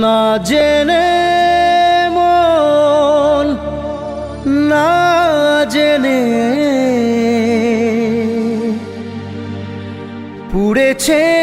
না জেনে মন না জেনে পুড়েছে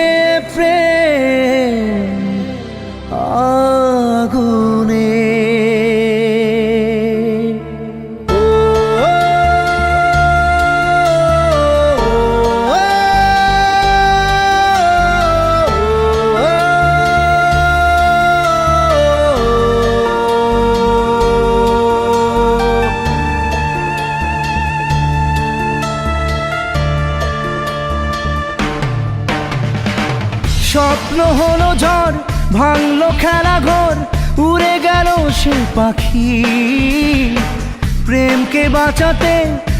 স্বপ্ন হলো ঝড়, ভাঙলো খেলা ঘর, উড়ে গেল সে পাখি। প্রেমকে বাঁচাতে,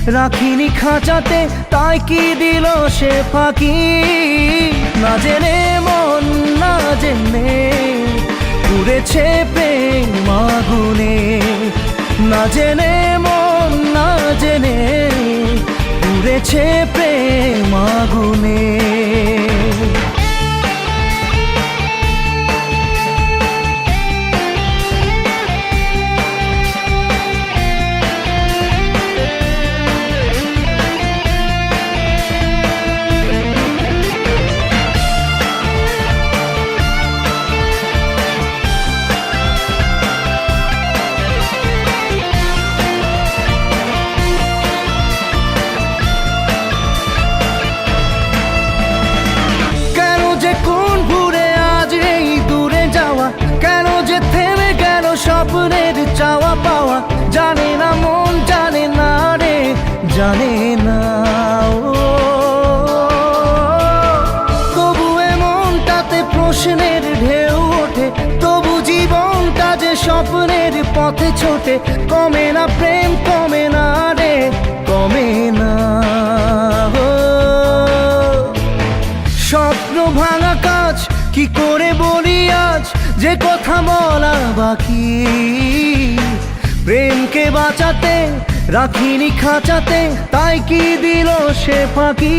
রাখিনি খাঁচাতে, তাই কি দিল সে পাখি? না জেনে মন, না জেনে উড়েছে প্রেম আগুনে। না জেনে মন, না জেনে উড়েছে প্রেম আগুনে। প্রশ্নের ঢেউ ওঠে, তবু জীবনটা যে স্বপ্নের পথে ছোটে, কমে না প্রেম, কমে না রে, কমে না স্বপ্ন ভাঙা কাজ, কি করে বলি আজ? যে কথা বলা বাকি। প্রেমকে বাঁচাতে, রাখিনি খাঁচাতে, তাই কি দিল সে ফাঁকি?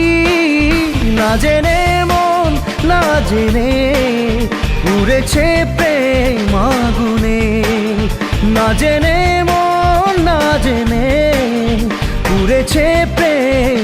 না জেনে মন না জেনে উড়েছে প্রেম আগুনে। না জেনে মন না জেনে উড়েছে প্রেম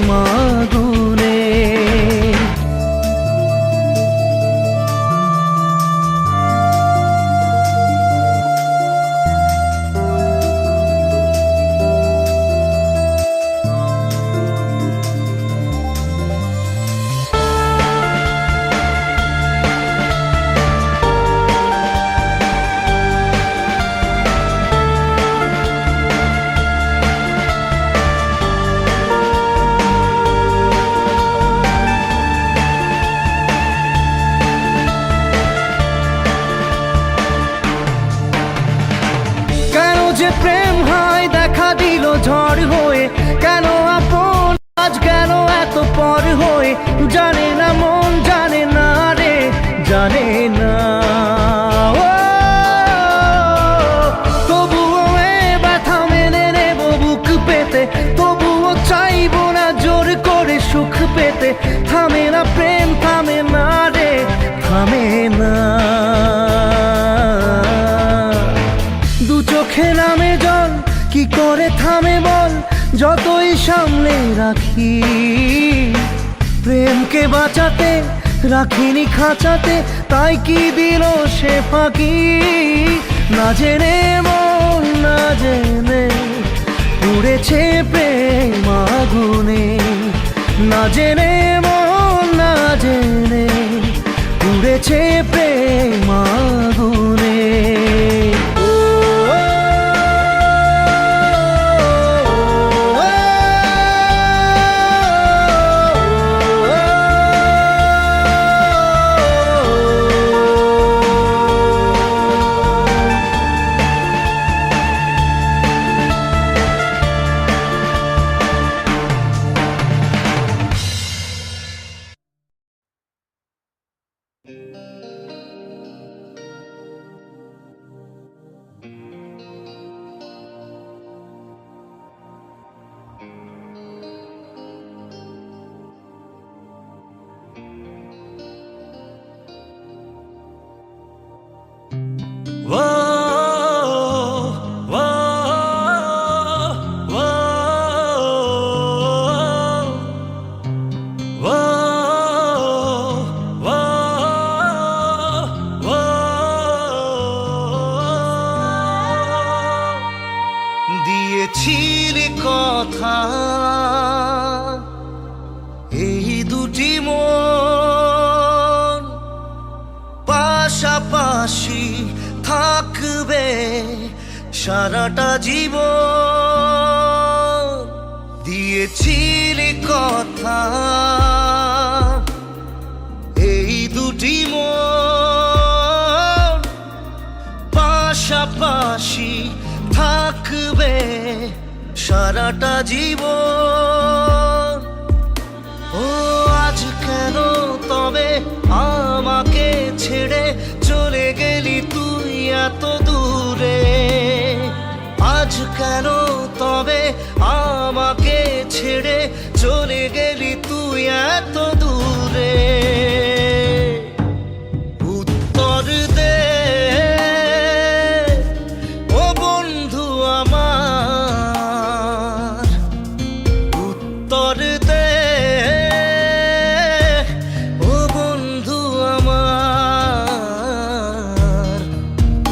যে প্রেম হয় দেখা দিল ঝড় হয়ে। কেন আপন আজ কেন এত পর হয়ে? জানে না মন, জানে না রে, জানে সামলে রাখি। প্রেমকে বাঁচাতে, রাখিনি খাঁচাতে, তাই কি দিল সে ফাঁকি? না জেনে মন, না জেনে উড়েছে প্রেম আগুনে। না জেনে মন, না জেনে উড়েছে প্রেম আগুনে। সারাটা জীব দিয়েছিলি কথা। এই দুটি মন পাশাপাশি থাকবে সারাটা জীব ও, আজ কেন তবে আমাকে ছেড়ে চলে গেলি তুই এত কেন তবে আমাকে ছেড়ে চলে গেলি তুই এত দূরে? উত্তর দে। ও বন্ধু আমার, উত্তর দে। ও বন্ধু আমার,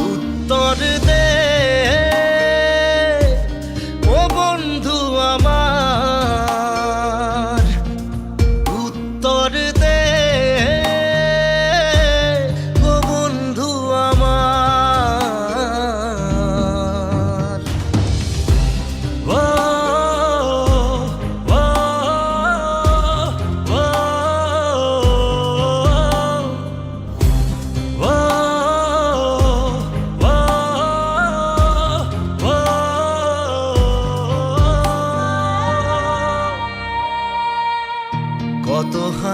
উত্তর দে।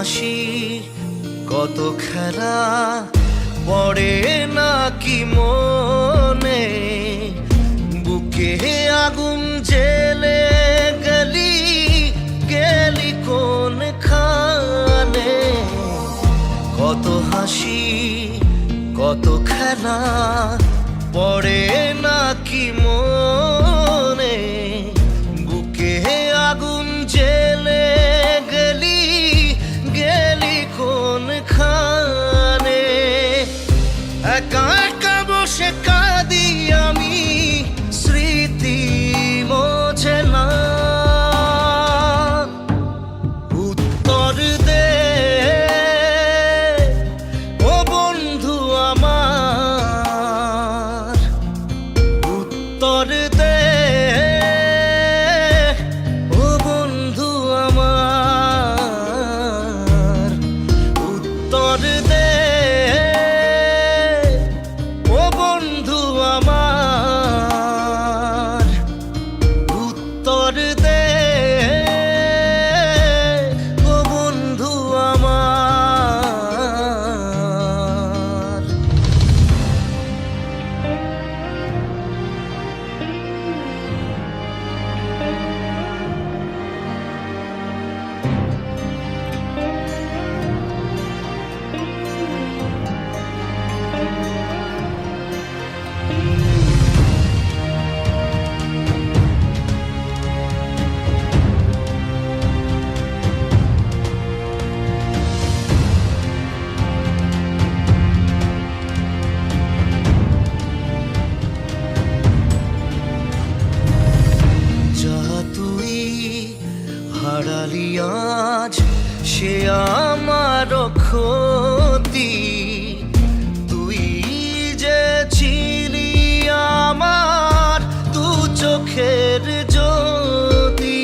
হাসি, কত খেলা পড়ে নাকি মনে? বুকে আগুন জেলে গলি, গেলি কোন খানে কত হাসি, কত খেলা পড়ে নাকি মনে? হারালি আজ, সে আমার ক্ষতি। তুই যে ছিলি আমার দু চোখের জ্যোতি,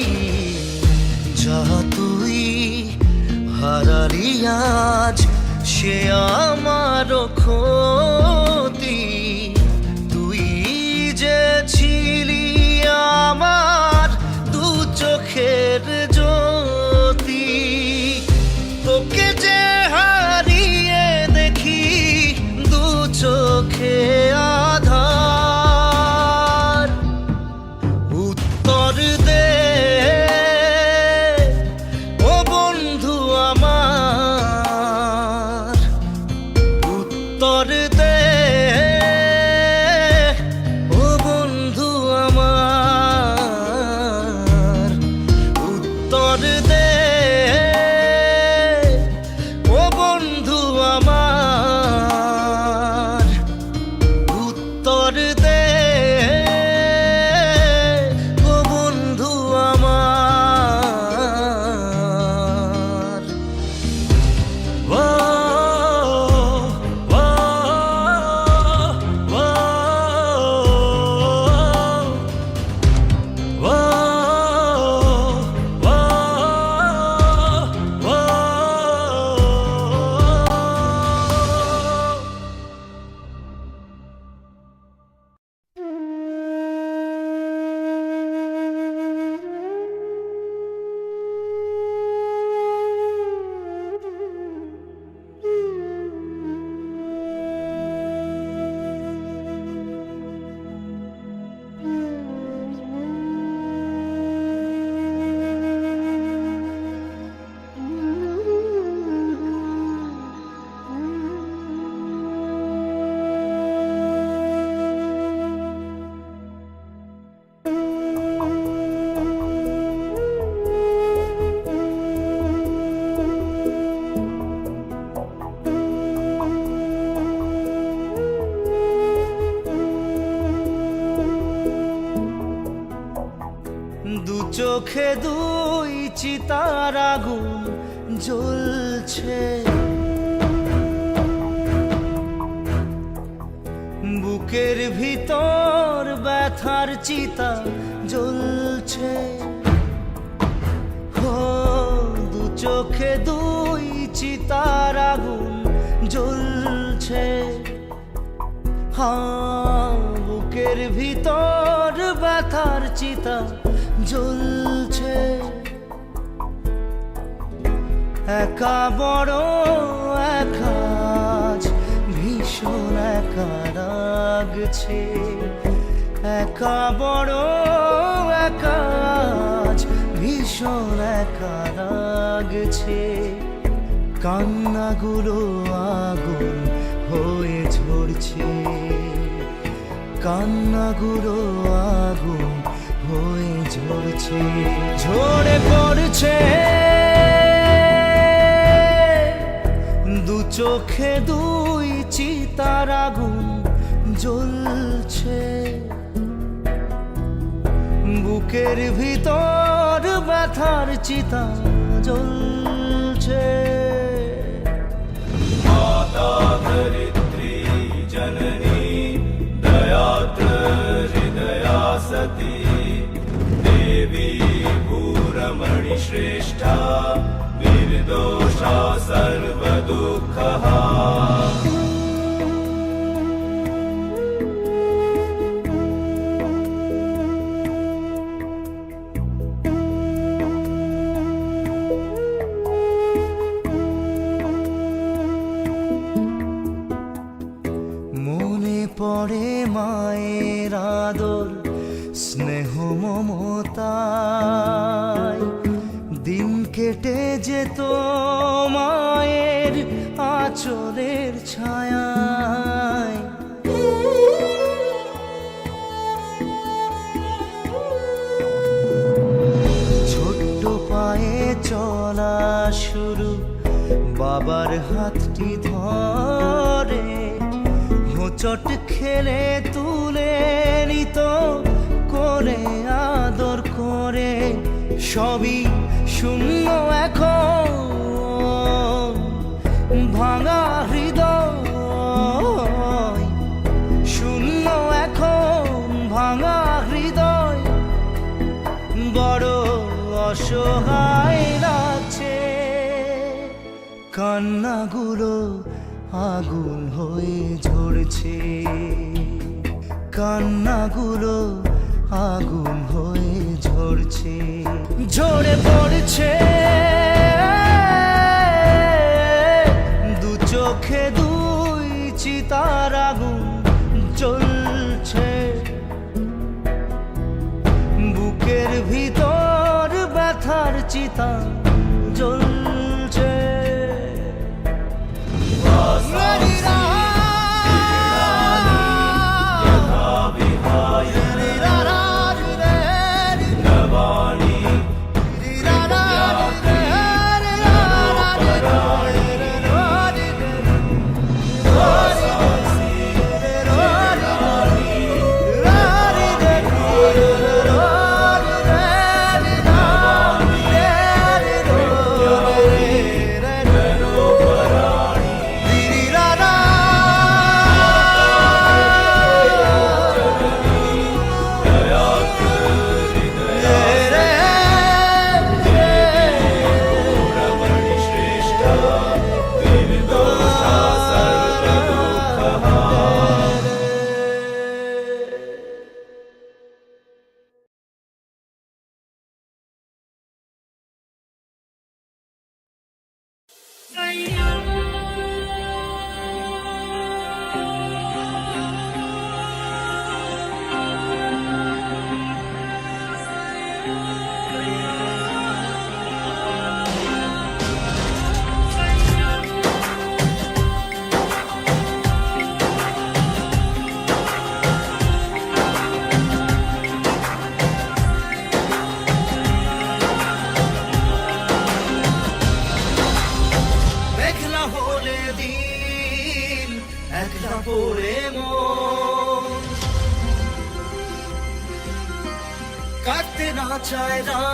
যা তুই হারালি আজ, সে আমার ক্ষতি। বুকের ভিতর ব্যথার চিতা জ্বলছে। দু চোখে দুই চিতার আগুন জ্বলছে। বুকের ভিতর ব্যথার চিতা জ্বলছে। একা বড়, একা ভীষণ একা লাগছে একা বড়, একা ভীষণ একা লাগছে কান্নাগুলো আগুন হয়ে ঝরছে। কান্নাগুলো আগুন হয়ে ঝরছে। ঝরে পড়ছে। দু চোখে দুই চিতার আগুন জ্বলছে। বুকের ভিতর ব্যথার চিতা জ্বলছে। মাতা সতী। দেবী শ্রেষ্ঠা নির্দোষ আচলের ছায়ায়। ছোট্ট পায়ে চলা শুরু, বাবার হাতটি ধরে। হোঁচট খেলে তুলে নিত করে আদর করে। সবই শূন্য এখন। ভাঙা হৃদয়, শূন্য এখন ভাঙা হৃদয়, বড় অসহায় লাগছে। কান্নাগুলো আগুন হয়ে ঝরছে। কান্নাগুলো আগুন হয়ে ঝরছে। ঝরে পড়ছে। চোখে দুই চিতার আগুন জ্বলছে। বুকের ভিতর ব্যথার চিতা জ্বলছে। বাঁচায়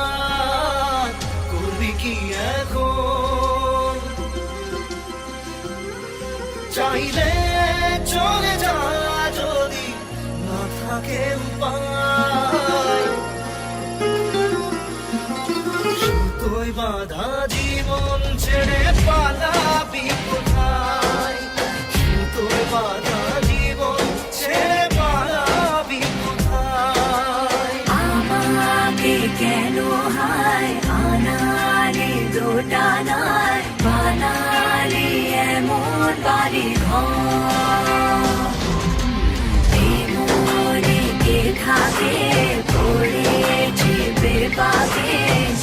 পড়েছে বেপাকে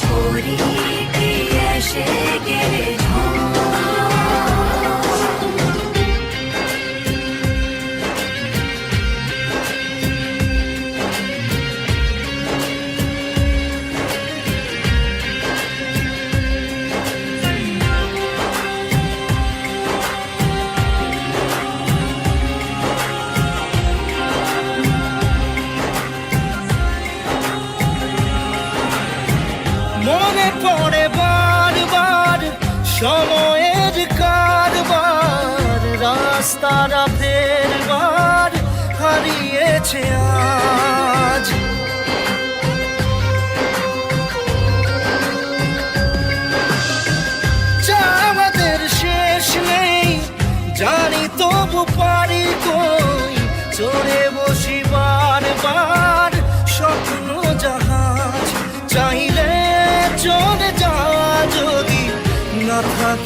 ছড়িয়ে এসে গে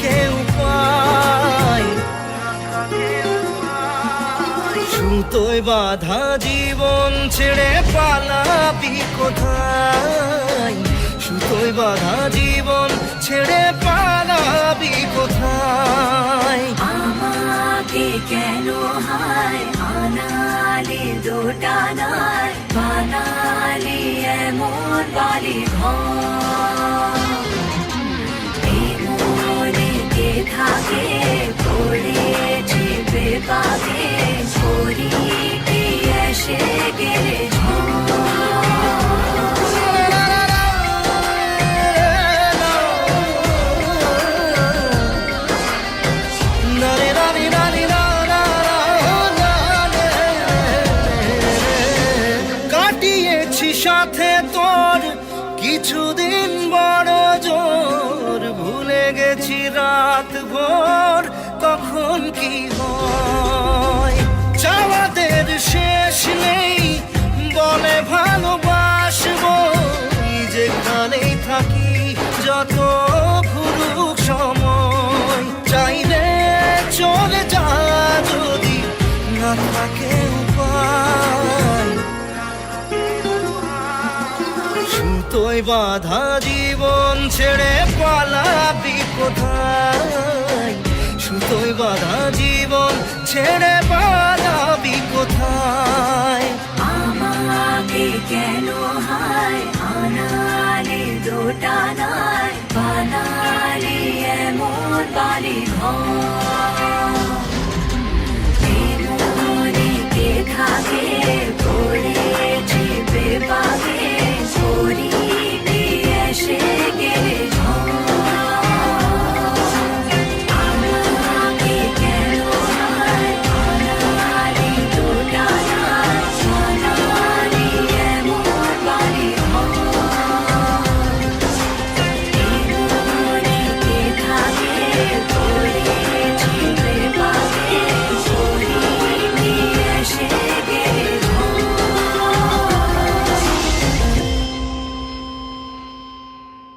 কেউ উপায়। সুতোয় বাধা জীবন ছেড়ে পালাবি কোথায়? সুতোয় বাধা জীবন ছেড়ে পালাবি কোথায়? আমাকে কেন হায়? আনালি দুটানায় বানালি এমন বালি ঘর। ওই বাধা জীবন ছেড়ে পালাবি কোথায়? সুতোয় বাধা জীবন ছেড়ে পালাবি কোথায়? আমাকে কেন হায়? আনালে নাই এমন বালি